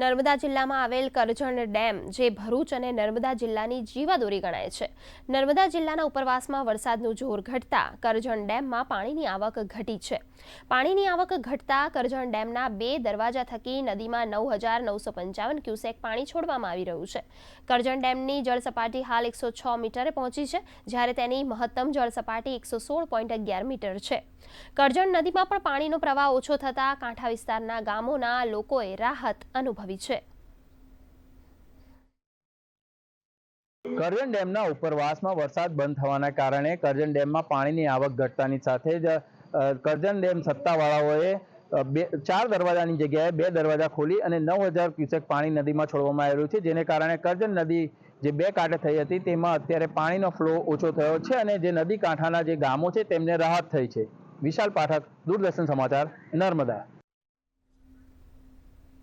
નર્મદા જિલ્લામાં આવેલ કરજણ ડેમ, જે ભરૂચ અને નર્મદા જિલ્લાની જીવાદોરી ગણાય છે. નર્મદા જિલ્લાના ઉપરવાસમાં વરસાદનું જોર ઘટતા કરજણ ડેમમાં પાણીની આવક ઘટી છે. પાણીની આવક ઘટતા કરજણ ડેમના બે દરવાજા થકી નદીમાં નવ હજાર નવસો પંચાવન ક્યુસેક પાણી છોડવામાં આવી રહ્યું છે. કરજણ ડેમની જળ સપાટી હાલ એકસો છ મીટરે પહોંચી છે, જ્યારે તેની મહત્તમ જળ સપાટી એકસો સોળ પોઈન્ટ અગિયાર મીટર છે. કરજણ નદીમાં પણ પાણીનો પ્રવાહ ઓછો થતાં કાંઠા વિસ્તારના ગામોના લોકોએ રાહત અનુભવી છે. કરજણ ડેમના ઉપરવાસમાં વરસાદ બંધ થવાના કારણે કરજણ ડેમમાં પાણીની આવક ઘટતાની સાથે જ કરજણ ડેમ સત્તાવાળાઓએ બે, ચાર દરવાજાની જગ્યાએ બે દરવાજા ખોલી અને નવ હજાર ક્યુસેક પાણી નદીમાં છોડવામાં આવેલું છે, જેને કારણે કરજણ નદી જે બે કાંઠે થઈ હતી તેમાં અત્યારે પાણીનો ફ્લો ઓછો થયો છે અને જે નદી કાંઠાના જે ગામો છે તેમને રાહત થઈ છે. વિશાલ પાઠક, દૂરદર્શન સમાચાર, નર્મદા.